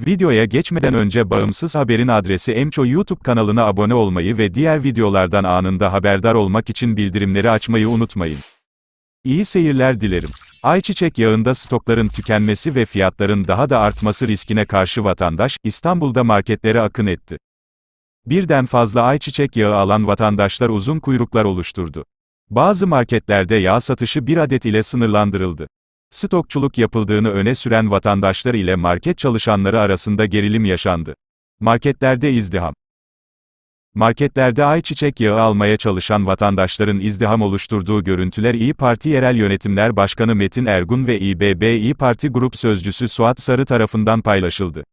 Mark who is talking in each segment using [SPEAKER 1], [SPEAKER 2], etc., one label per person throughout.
[SPEAKER 1] Videoya geçmeden önce Bağımsız Haber'in adresi Emço YouTube kanalına abone olmayı ve diğer videolardan anında haberdar olmak için bildirimleri açmayı unutmayın. İyi seyirler dilerim. Ayçiçek yağında stokların tükenmesi ve fiyatların daha da artması riskine karşı vatandaş, İstanbul'da marketlere akın etti. Birden fazla ayçiçek yağı alan vatandaşlar uzun kuyruklar oluşturdu. Bazı marketlerde yağ satışı bir adet ile sınırlandırıldı. Stokçuluk yapıldığını öne süren vatandaşlar ile market çalışanları arasında gerilim yaşandı. Marketlerde izdiham. Marketlerde ayçiçek yağı almaya çalışan vatandaşların izdiham oluşturduğu görüntüler İyi Parti Yerel Yönetimler Başkanı Metin Ergun ve İBB İyi Parti Grup Sözcüsü Suat Sarı tarafından paylaşıldı.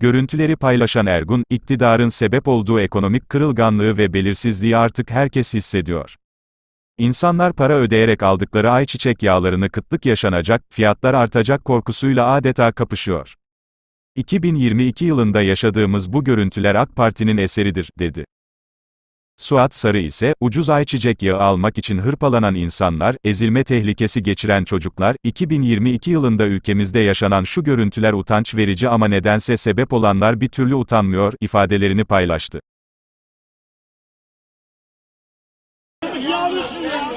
[SPEAKER 1] Görüntüleri paylaşan Ergun, iktidarın sebep olduğu ekonomik kırılganlığı ve belirsizliği artık herkes hissediyor. İnsanlar para ödeyerek aldıkları ayçiçek yağlarını kıtlık yaşanacak, fiyatlar artacak korkusuyla adeta kapışıyor. 2022 yılında yaşadığımız bu görüntüler AK Parti'nin eseridir, dedi. Suat Sarı ise, ucuz ayçiçek yağı almak için hırpalanan insanlar, ezilme tehlikesi geçiren çocuklar, 2022 yılında ülkemizde yaşanan şu görüntüler utanç verici ama nedense sebep olanlar bir türlü utanmıyor, ifadelerini paylaştı.
[SPEAKER 2] niye alıyorsun ya?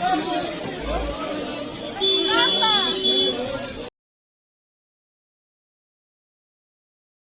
[SPEAKER 2] Thank you.